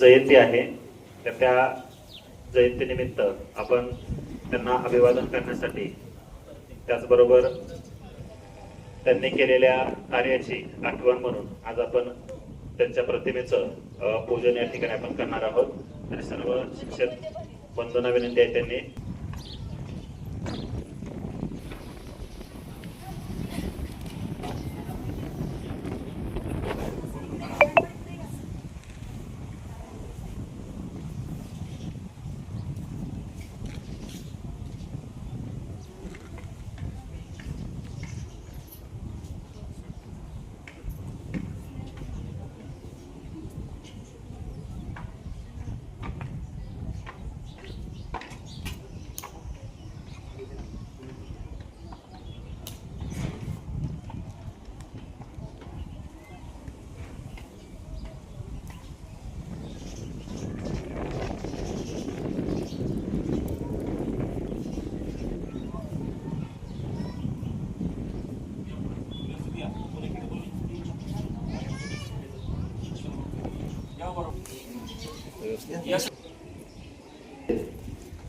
जयंती आहे तर त्या जयंतीनिमित्त आपण त्यांना अभिवादन करण्यासाठी त्याचबरोबर त्यांनी केलेल्या कार्याची आठवण म्हणून आज आपण त्यांच्या प्रतिमेचं पूजन या ठिकाणी आपण करणार आहोत. आणि सर्व शिक्षक वंदना विनंती आहे त्यांनी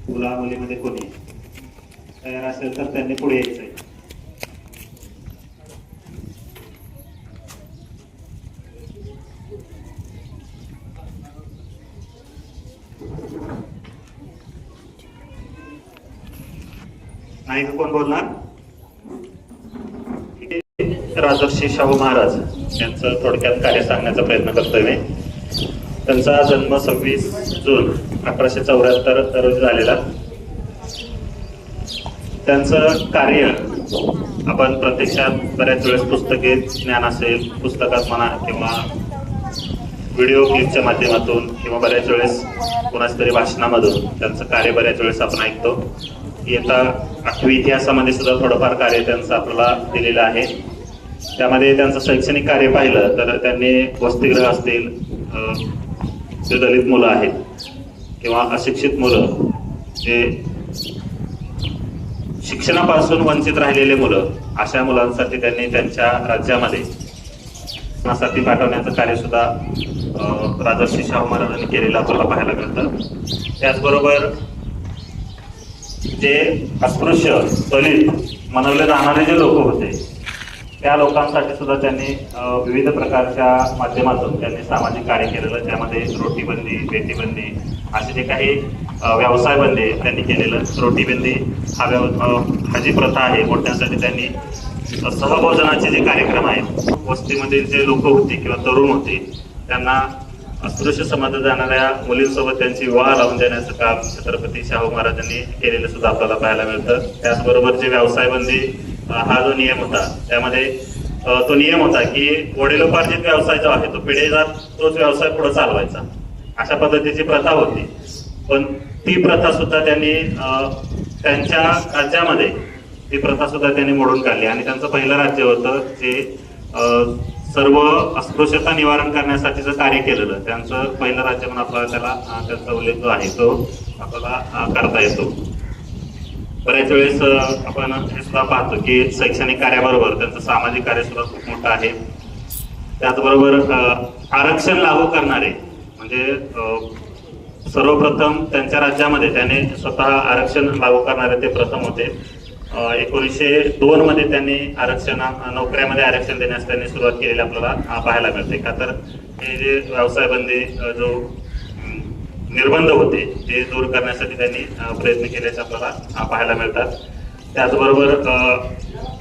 मुला मुलीमध्ये कोणी तयार असेल तर त्यांनी पुढे यायचंय. नायक कोण बोलणार? राजर्षी शाहू महाराज यांचं थोडक्यात कार्य सांगण्याचा प्रयत्न करतोय मी. त्यांचा जन्म सव्वीस जून अठराशे चौऱ्याहत्तर रोजी झालेला. त्यांचं कार्य आपण प्रत्यक्षात बऱ्याच वेळेस पुस्तके ज्ञान असेल पुस्तकात म्हणा किंवा व्हिडिओ क्लिपच्या माध्यमातून किंवा बऱ्याच वेळेस कोणाच तरी भाषणामधून त्यांचं कार्य बऱ्याच वेळेस आपण ऐकतो. येता आठवी इतिहासामध्ये सुद्धा थोडंफार कार्य त्यांचं आपल्याला दिलेलं आहे. त्यामध्ये त्यांचं शैक्षणिक कार्य पाहिलं तर त्यांनी वसतिगृह असतील जे दलित मुलं आहेत किंवा अशिक्षित मुलं जे शिक्षणापासून वंचित राहिलेले मुलं अशा मुलांसाठी त्यांनी त्यांच्या राज्यामध्ये साठी पाठवण्याचं कार्य सुद्धा राजर्षी शाहू महाराजांनी केलेलं आपल्याला पाहायला मिळतं. त्याचबरोबर जे अस्पृश्य दलित मनवले जाणारे जे लोक होते त्या लोकांसाठी सुद्धा त्यांनी विविध प्रकारच्या माध्यमातून त्यांनी सामाजिक कार्य केलेलं त्यामध्ये रोटीबंदी बेटीबंदी असे जे काही व्यवसाय बंदी त्यांनी केलेलं. रोटीबंदी हा व्यव हा जी प्रथा आहे. मोठ्यांसाठी त्यांनी सहभोजनाचे जे कार्यक्रम आहेत वस्तीमधील जे लोक होते किंवा तरुण होते त्यांना अस्पृश्य समाजात जाणाऱ्या मुलींसोबत त्यांची विवाह लावून देण्याचं काम छत्रपती शाहू महाराजांनी केलेलं सुद्धा आपल्याला पाहायला मिळतं. त्याचबरोबर जे व्यवसाय बंदी हा जो नियम होता त्यामध्ये तो नियम होता की वडिलोपार्जित व्यवसाय जो आहे तो पिढेदार तोच व्यवसाय पुढे चालवायचा. अशा पद्धतीची प्रथा होती. पण ती प्रथा सुद्धा त्यांनी त्यांच्या राज्यामध्ये ती प्रथा सुद्धा त्यांनी मोडून काढली. आणि त्यांचं पहिलं राज्य होतं जे सर्व अस्पृश्यता निवारण करण्यासाठीचं कार्य केलेलं. त्यांचं पहिलं राज्य म्हणून आपल्याला त्याला त्यांचा उल्लेख जो आहे तो आपल्याला करता येतो. बऱ्याच वेळेस आपण हे सुद्धा पाहतो की शैक्षणिक कार्याबरोबर त्यांचं सामाजिक कार्य सुद्धा खूप मोठं आहे. त्याचबरोबर आरक्षण लागू करणारे म्हणजे सर्वप्रथम त्यांच्या राज्यामध्ये त्याने स्वतः आरक्षण लागू करणारे ते प्रथम होते. एकोणीसशे दोन मध्ये त्यांनी आरक्षण नोकऱ्यामध्ये आरक्षण देण्यास त्यांनी सुरुवात केलेली आपल्याला पाहायला मिळते. का तर हे जे व्यवसाय बंदी जो निर्बंध होते. ते दूर करण्यासाठी त्यांनी प्रयत्न केल्याचे आपल्याला पाहायला मिळतात. त्याचबरोबर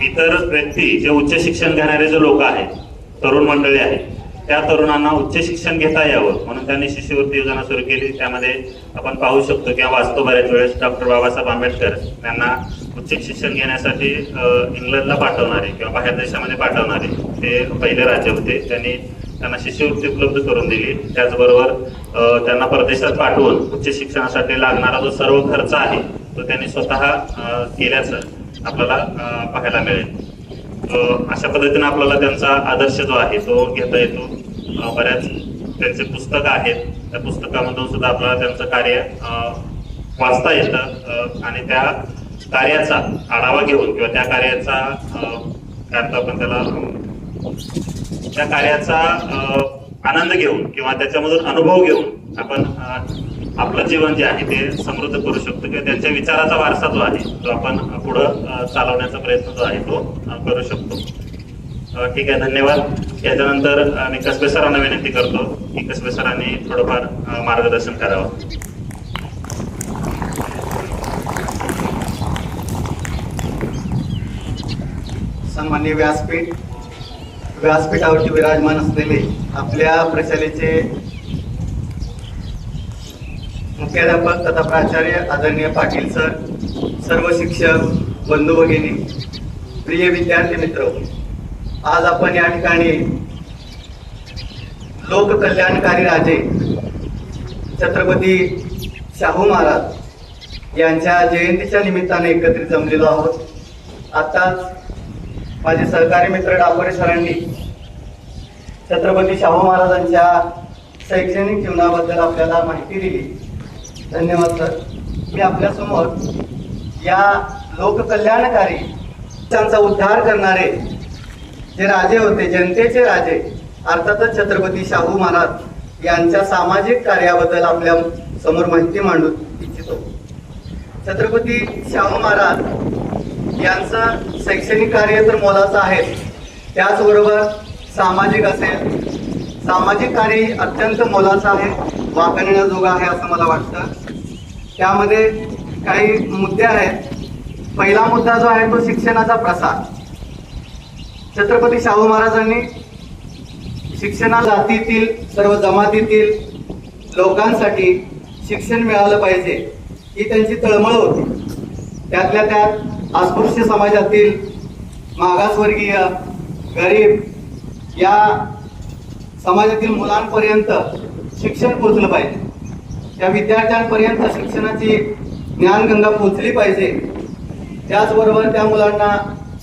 इतर व्यक्ती जे उच्च शिक्षण घेणारे जे लोक आहेत तरुण मंडळी आहेत त्या तरुणांना उच्च शिक्षण घेता यावं म्हणून त्यांनी शिष्यवृत्ती योजना सुरू केली. त्यामध्ये आपण पाहू शकतो किंवा वाचतो बऱ्याच वेळेस डॉक्टर बाबासाहेब आंबेडकर यांना उच्च शिक्षण घेण्यासाठी इंग्लंडला पाठवणारे किंवा बाहेर देशामध्ये पाठवणारे ते पहिले राज्य होते. त्यांनी त्यांना शिष्यवृत्ती उपलब्ध करून दिली. त्याचबरोबर त्यांना परदेशात पाठवून उच्च शिक्षणासाठी लागणारा जो सर्व खर्च आहे तो त्यांनी स्वतः केल्याचं आपल्याला पाहायला मिळेल. अशा पद्धतीने आपल्याला त्यांचा आदर्श जो आहे तो घेता येतो. बऱ्याच त्यांचे पुस्तकं आहेत. त्या पुस्तकामधून सुद्धा आपल्याला त्यांचं कार्य वाचता येतं. आणि त्या कार्याचा आढावा घेऊन किंवा त्या कार्याचा काय आपण त्याला? त्या कार्याचा आनंद घेऊन किंवा त्याच्यामधून अनुभव घेऊन आपण आपलं जीवन जे आहे ते समृद्ध करू शकतो किंवा त्यांच्या विचाराचा वारसा जो आहे तो आपण पुढं चालवण्याचा प्रयत्न जो आहे तो करू शकतो. ठीक आहे धन्यवाद. याच्यानंतर मी कसबे सरांना विनंती करतो की कसबे सरांनी थोडंफार मार्गदर्शन करावं. सन्मान्य व्यासपीठ व्यासपीठावरती विराजमान असलेले आपल्या प्रशालेचे मुख्याध्यापक तथा प्राचार्य आदरणीय पाटील सर सर्व शिक्षक बंधू भगिनी प्रिय विद्यार्थी मित्र आज आपण या ठिकाणी लोककल्याणकारी राजे छत्रपती शाहू महाराज यांच्या जयंतीच्या निमित्ताने एकत्रित जमलेलो आहोत. आताच माझे सहकारी मित्र डांबरे सरांनी छत्रपती शाहू महाराजांच्या शैक्षणिक जीवनाबद्दल आपल्याला माहिती दिली. धन्यवाद सर. मी आपल्यासमोर या लोककल्याणकारी त्यांचा उद्धार करणारे जे राजे होते जनतेचे राजे अर्थातच छत्रपती शाहू महाराज यांच्या सामाजिक कार्याबद्दल आपल्यासमोर माहिती मांडू इच्छितो. छत्रपती शाहू महाराज यांचं शैक्षणिक कार्य तर मोलाचं आहे. त्याचबरोबर सामाजिक असेल. सामाजिक कार्य अत्यंत मोलाचं आहे. वाखाणण्याजोगं आहे असं मला वाटतं. त्यामध्ये काही मुद्दे आहेत. पहिला मुद्दा जो आहे तो शिक्षणाचा प्रसार. छत्रपती शाहू महाराजांनी शिक्षणा जातीतील सर्व जमातीतील लोकांसाठी शिक्षण मिळालं पाहिजे ही त्यांची तळमळ होती. त्यातल्या त्यात अस्पृश्य समाजातील मागासवर्गीय गरीब या समाजातील मुलांपर्यंत शिक्षण पोचलं पाहिजे. त्या विद्यार्थ्यांपर्यंत शिक्षणाची ज्ञानगंगा पोचली पाहिजे. त्याचबरोबर त्या मुलांना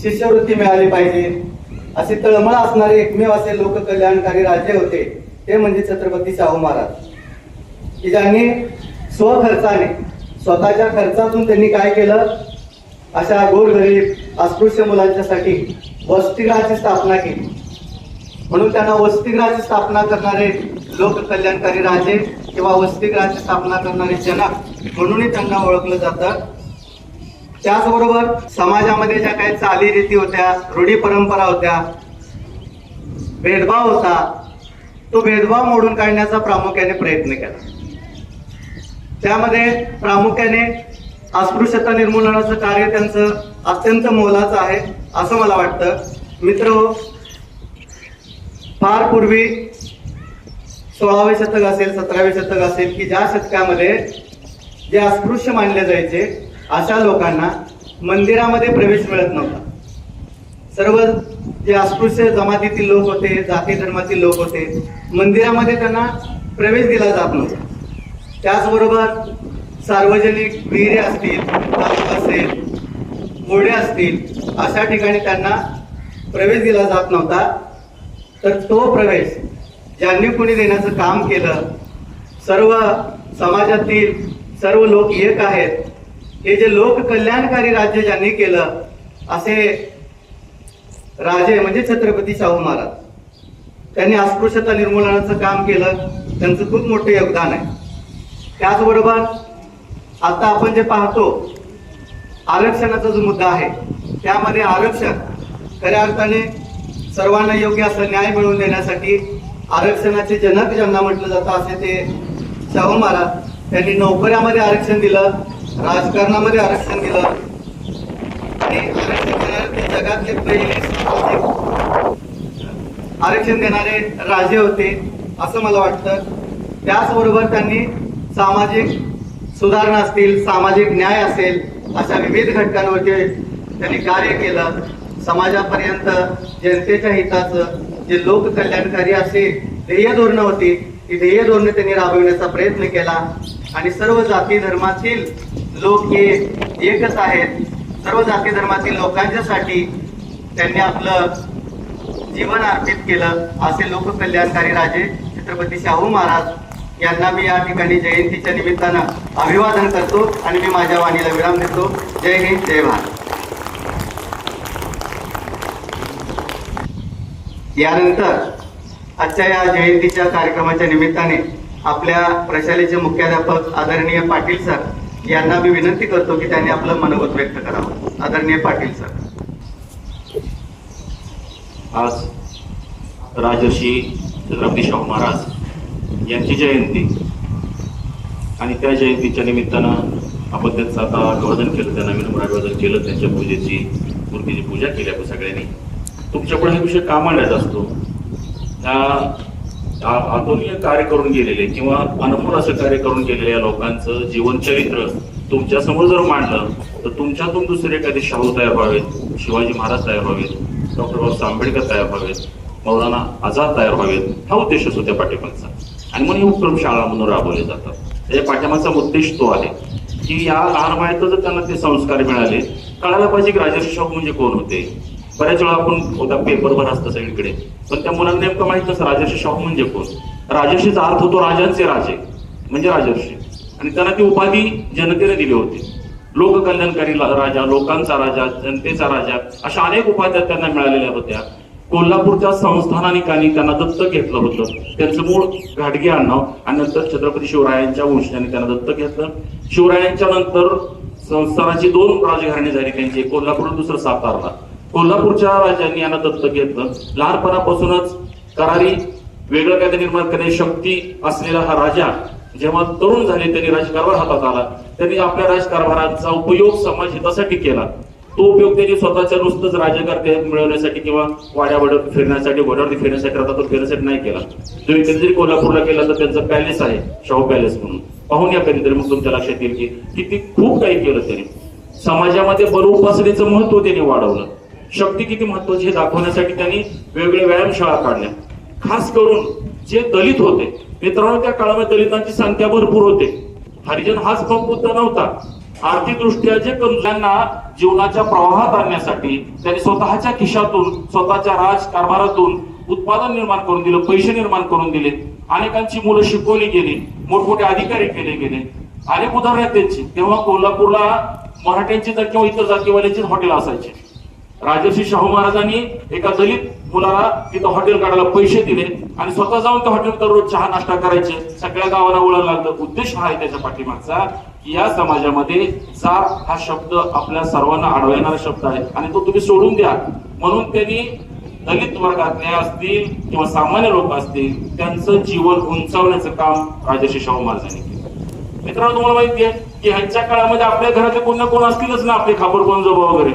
शिष्यवृत्ती मिळाली पाहिजे. असे तळमळ असणारे एकमेव असे लोककल्याणकारी राजे होते ते म्हणजे छत्रपती शाहू महाराज. की ज्यांनी स्वखर्चाने स्वतःच्या खर्चातून त्यांनी काय केलं? अशा गोरगरीब अस्पृश्य मुलांच्यासाठी वसतिगृहाची स्थापना केली. म्हणून त्यांना वसतिगृहाची स्थापना करणारे लोककल्याणकारी राजे किंवा वसतिगृहाची स्थापना करणारे जनक म्हणूनही त्यांना ओळखलं जातं. त्याचबरोबर समाजामध्ये ज्या काही चालीरीती होत्या रूढी परंपरा होत्या भेदभाव होता तो भेदभाव मोडून काढण्याचा प्रामुख्याने प्रयत्न केला. त्यामध्ये प्रामुख्याने अस्पृश्यता निर्मूलनाचं कार्य त्यांचं अत्यंत मोलाचं आहे असं मला वाटतं. मित्र हो, फार पूर्वी सोळावे शतक असेल सतरावे शतक असेल की ज्या शतकामध्ये जे अस्पृश्य मानले जायचे अशा लोकांना मंदिरामध्ये प्रवेश मिळत नव्हता. सर्व जे अस्पृश्य जमातीतील लोक होते जाती धर्मातील लोक होते मंदिरामध्ये त्यांना प्रवेश दिला जात नव्हता. त्याचबरोबर सार्वजनिक विहिरे असतील तलाव असेल ओढे असतील अशा ठिकाणी त्यांना प्रवेश दिला जात नव्हता. तर तो प्रवेश ज्यांनी कोणी देण्याचं काम केलं सर्व समाजातील सर्व लोक एक आहेत. हे जे लोक कल्याणकारी राज्य ज्यांनी केलं असे राजे म्हणजे छत्रपती शाहू महाराज. त्यांनी अस्पृश्यता निर्मूलनाचं काम केलं त्यांचं खूप मोठं योगदान आहे. त्याचबरोबर आता आपण जे पाहतो आरक्षणाचा जो मुद्दा आहे त्यामध्ये आरक्षण खऱ्या अर्थाने सर्वांना योग्य असं न्याय मिळवून देण्यासाठी आरक्षणाचे जनक ज्यांना म्हटलं जातं असे ते शाहू महाराज त्यांनी नोकऱ्यामध्ये आरक्षण दिलं राजकारणामध्ये आरक्षण दिलं. आणि आरक्षण जगातले पहिले आरक्षण देणारे राजे होते असं मला वाटतं. त्याचबरोबर त्यांनी सामाजिक सुधारणा असतील सामाजिक न्याय असेल अशा विविध घटकांवरती त्यांनी कार्य केलं. समाजापर्यंत जनतेच्या हिताचं जे लोककल्याणकारी असे ध्येय धोरणं होती ती ध्येय धोरणं त्यांनी राबविण्याचा प्रयत्न केला. आणि सर्व जाती धर्मातील लोक हे एकच आहेत. सर्व जाती धर्मातील लोकांच्यासाठी त्यांनी आपलं जीवन अर्पित केलं. असे लोककल्याणकारी राजे छत्रपती शाहू महाराज यांना मी या ठिकाणी जयंतीच्या निमित्तानं अभिवादन करतो आणि मी माझ्या वाणीला विराम देतो. जय हिंद जय भारत. यानंतर आजच्या या जयंतीच्या कार्यक्रमाच्या निमित्ताने आपल्या प्रशालेचे मुख्याध्यापक आदरणीय पाटील सर यांना मी विनंती करतो की त्यांनी आपलं मनोगत व्यक्त करावं. आदरणीय पाटील सर. आज राजर्षी छत्रपती शाहू महाराज यांची जयंती. आणि त्या जयंतीच्या निमित्तानं आपण त्यांचं आता अभिवादन केलं त्यांना विनम्र अभिवादन केलं त्यांच्या पूजेची मूर्तीची पूजा केली आपण सगळ्यांनी. तुमच्यापुढे हा विषय का मांडायचा असतो? त्या अतुलनीय कार्य करून गेलेले किंवा अनमोल असं कार्य करून गेलेल्या लोकांचं जीवनचरित्र तुमच्यासमोर जर मांडलं तर तुमच्यातून दुसरे एखादे शाहू तयार व्हावेत शिवाजी महाराज तयार व्हावेत डॉक्टर बाबासाहेब आंबेडकर तयार व्हावेत मौलाना आझाद तयार व्हावेत हा उद्देश असतो त्या पाठिंबाचा आणि म्हणून ही उपक्रम शाळा म्हणून राबवले जातात. त्याच्या पाठ्यामागचा उद्देश तो आहे की या लहान वयात जर त्यांना ते संस्कार मिळाले कळायला पाहिजे की राजर्षी म्हणजे कोण होते. बऱ्याच वेळा आपण होता पेपरवर असतं सगळीकडे. पण त्या मुलांना नेमकं माहीत नसतं राजर्षी शाहू म्हणजे कोण. राजर्षीचा अर्थ होतो राजांचे राजे म्हणजे राजर्षी. आणि त्यांना ती उपाधी जनतेने दिली होती. लोककल्याणकारी राजा लोकांचा राजा जनतेचा राजा अशा अनेक उपाध्या त्यांना मिळालेल्या होत्या. कोल्हापूरच्या संस्थानिकांनी त्यांना दत्तक घेतलं होतं. त्यांचं मूळ घाटगे आडनाव आणि नंतर छत्रपती शिवरायांच्या वंशजांनी त्यांना दत्तक घेतलं. शिवरायांच्या नंतर संस्थानाची दोन राजघराणी झाली त्यांची. एक कोल्हापूर दुसरं सातारला. कोल्हापूरच्या राजांनी यांना दत्तक घेतलं. लहानपणापासूनच करारी वेगळं कायदा निर्माण करण्याची शक्ती असलेला हा राजा जेव्हा तरुण झाले त्यांनी राजकारभार हातात आला. त्यांनी आपल्या राजकारभाराचा उपयोग समाज हितासाठी केला. तो उपयोग त्यांनी स्वतःच्या नुसतंच राजकारते मिळवण्यासाठी किंवा वाड्यावड फिरण्यासाठी घोड्यावरती फिरण्यासाठी रथातून फिरण्यासाठी नाही केला. तुम्ही कधीतरी कोल्हापूरला गेला तर त्यांचं पॅलेस आहे शाहू पॅलेस म्हणून. पाहून या कधीतरी मग तुमच्या लक्षात येईल की किती खूप काही केलं त्यांनी. समाजामध्ये बलोपासनेचं महत्त्व त्यांनी वाढवलं. शक्ती किती महत्वाची हे दाखवण्यासाठी त्यांनी वेगवेगळ्या व्यायामशाळा काढल्या. खास करून जे दलित होते मित्रांनो त्या काळामध्ये दलितांची संख्या भरपूर होते. हरिजन हाच मुद्द नव्हता. आर्थिक दृष्ट्या जे कमजोरांना जीवनाच्या प्रवाहात आणण्यासाठी त्यांनी स्वतःच्या खिशातून स्वतःच्या राजकारभारातून उत्पादन निर्माण करून दिलं पैसे निर्माण करून दिले. अनेकांची मुलं शिकवली गेली मोठमोठे अधिकारी केले गेले. अनेक उदाहरण आहेत त्यांची. तेव्हा कोल्हापूरला मराठ्यांची तर किंवा इतर जातीवाल्यांची हॉटेल असायची. राजर्षी शाहू महाराजांनी एका दलित मुलाला तिथं हॉटेल काढायला पैसे दिले आणि स्वतः जाऊन ते हॉटेल दररोज चहा नाश्ता करायचे. सगळ्या गावाला वळण लागलं. उद्देश हा आहे त्याच्या पाठीमागचा की या समाजामध्ये जात हा शब्द आपल्या सर्वांना अडवणारा शब्द आहे. आणि तो तुम्ही सोडून द्या. म्हणून त्यांनी दलित वर्गातले असतील किंवा सामान्य लोक असतील त्यांचं जीवन उंचावण्याचं काम राजर्षी शाहू महाराजांनी केलं. मित्रांनो तुम्हाला माहिती आहे की ह्यांच्या काळामध्ये आपल्या घरातले कोण ना कोण असतीलच ना आपले खापर पंजोबा वगैरे.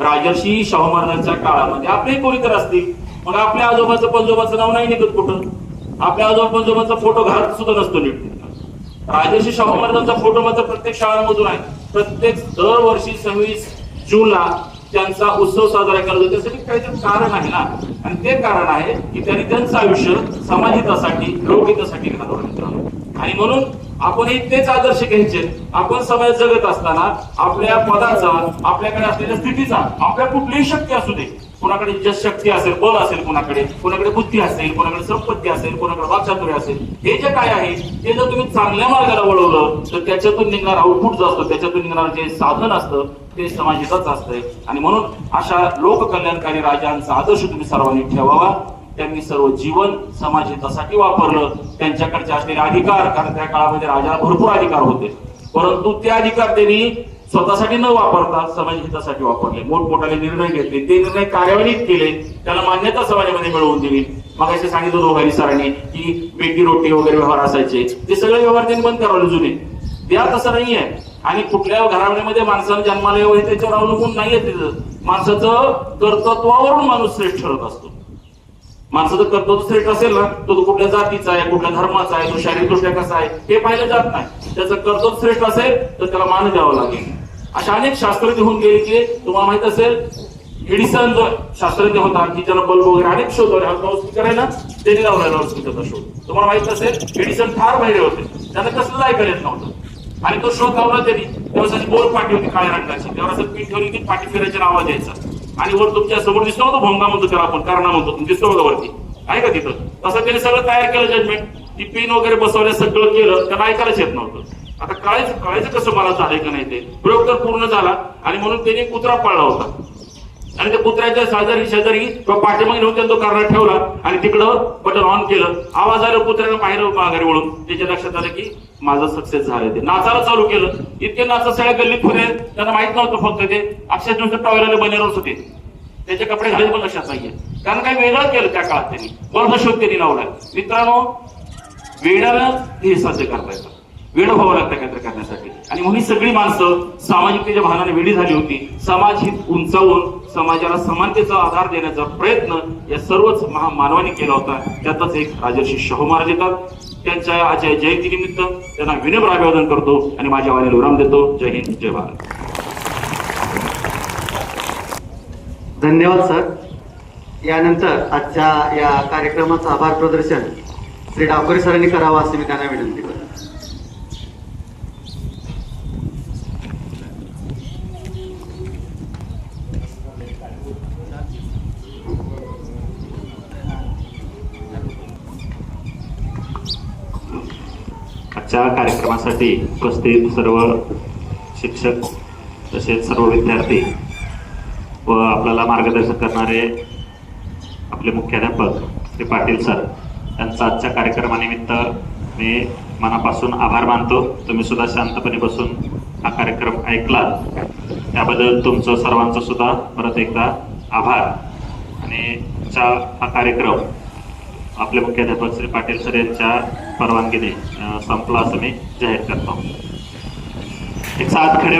राजर्षी शाहू महाराजांच्या काळामध्ये आपले कोणीतरी असतील? मग आपल्या आजोबाचं पंजोबाचं नाव नाही निघत कुठं? आपल्या आजोबा पंजोबाचा फोटो घरात सुद्धा नसतो नीट. राजर्षी शाहू महाराजांचा फोटो मात्र प्रत्येक शाळांमधून आहे. प्रत्येक दरवर्षी सव्वीस जूनला त्यांचा उत्सव साजरा केला जातो. त्यासाठी काहीतरी कारण आहे ना. आणि ते कारण आहे की त्यांनी त्यांचं आयुष्य समाजहितासाठी लोकहितासाठी घालवलं आणि म्हणून आपण तेच आदर्श घ्यायचे. आपण समाज जगत असताना आपल्या पदाचा आपल्याकडे असलेल्या स्थितीचा आपल्या कुठलीही शक्ती असू दे. कोणाकडे जस शक्ती असेल बळ असेल कोणाकडे कोणाकडे बुद्धी असेल कोणाकडे संपत्ती असेल कोणाकडे वाकचातुर्य असेल हे जे काय आहे ते जर तुम्ही चांगल्या मार्गाला वळवलं तर त्याच्यातून निघणार आउटपुट जो असतो त्याच्यातून निघणार जे साधन असतं ते समाजातच असतंय. आणि म्हणून अशा लोककल्याणकारी राजांचा आदर्श तुम्ही सर्वांनी ठेवावा. त्यांनी सर्व जीवन समाज हितासाठी वापरलं. त्यांच्याकडचे असलेले अधिकार कारण त्या काळामध्ये राजाला भरपूर अधिकार होते. परंतु ते अधिकार त्यांनी स्वतःसाठी न वापरता समाज हितासाठी वापरले. मोठमोठाले निर्णय घेतले. ते निर्णय कार्यान्वित केले. त्याला मान्यता समाजामध्ये मिळवून दिली. मग असे सांगितलं दोघांनी सरांनी की बेटी रोटी वगैरे व्यवहार असायचे. ते सगळे व्यवहार त्यांनी बंद करावले जुने. त्या तसं नाहीये आणि कुठल्या घराण्यामध्ये माणसानं जन्माला हे त्याच्यावर अवलंबून नाहीये तिथं. माणसाचं कर्तत्वावरून माणूस श्रेष्ठ ठरत असतो. माणसाचा कर्तव्य श्रेष्ठ असेल ना तो तो कुठल्या जातीचा आहे कुठल्या धर्माचा आहे तो शारीरिकदृष्ट्या कसा आहे हे पाहिलं जात नाही. त्याचं कर्तव्य श्रेष्ठ असेल तर त्याला मान द्यावं लागेल. अशा अनेक शास्त्रज्ञ होऊन गेले की तुम्हाला माहीत असेल एडिसन जो शास्त्रज्ञ होता की ज्याला बल्ब वगैरे अनेक शोध लावले. आहे ना त्यांनी लावला लाऊडस्पीकरचा शोध. तुम्हाला माहीत असेल एडिसन फार बाहेर होते. त्यांना कसलं ऐकायला येत नव्हतं. आणि तो शोध लावला त्यांनी. तेव्हा बोल गोल पाठी होती काळ्या रंगाची. तेव्हा असं पीठ ठेवली की पाठी फिरायची आवाज यायचा आणि वर तुमच्यासमोर दिसतो तो भोंगा म्हणतो त्याला आपण कारणा म्हणतो तुम्ही दिसतो बघा वरती आहे का तिथं? तसं त्याने सगळं तयार केलं जजमेंट ती पिन वगैरे बसवल्या सगळं केलं त्याला ऐकायलाच येत नव्हतं. आता कळायचं कळायचं कसं मला झालंय का नाही ते? प्रयोग तर पूर्ण झाला आणि म्हणून त्याने कुत्रा पाळला होता. आणि त्या कुत्र्याच्या शेजारी शेजारी पाठीमागे नेऊन तो कर्नाट ठेवला आणि तिकडं बटन ऑन केलं. आवाज आलं कुत्र्यानं बाहेर माघारी वळून. त्याच्या लक्षात आलं की माझं सक्सेस झालं ते. नाचायला चालू केलं. इतके नाचा सगळ्या गल्लीत फिरले त्यांना माहीत नव्हतं फक्त ते. अक्षय नुसतं टॉयला बनेरच होते. त्याचे कपडे घालत पण लक्षात नाहीये. कारण काही वेगळं केलं त्या काळात त्यांनी. बर्थ शोध त्यांनी लावलाय मित्रांनो वेडाला हे साध्य करता येतं. वेळ व्हावं लागतं काहीतरी करण्यासाठी. आणि म्हणून ही सगळी माणसं सामाजिकतेच्या भानाने वेळी झाली होती. समाज हित उंचावून समाजाला समानतेचा आधार देण्याचा प्रयत्न या सर्वच महामानवाने केला होता. त्यातच एक राजर्षी शाहू महाराज येतात. त्यांच्या आजच्या जयंतीनिमित्त त्यांना विनम्र अभिवादन करतो आणि माझ्या वाणीला विराम देतो. जय हिंद जय भारत. धन्यवाद सर. यानंतर आजच्या या कार्यक्रमाचं आभार प्रदर्शन श्री डावकरे सरांनी करावं असे मी त्यांना विनंती करतो. आजच्या कार्यक्रमासाठी उपस्थित सर्व शिक्षक तसेच सर्व विद्यार्थी व आपल्याला मार्गदर्शन करणारे आपले मुख्याध्यापक श्री पाटील सर यांचा आजच्या कार्यक्रमानिमित्त मी मनापासून आभार मानतो. तुम्ही सुद्धा शांतपणे बसून हा कार्यक्रम ऐकला. त्याबद्दल तुमचं सर्वांचं सुद्धा परत एकदा आभार. आणि हा कार्यक्रम आपले मुख्याध्यापक श्री पाटील सर यांच्या परवानगीने संपला असं मी जाहीर करतो. एक सात खडे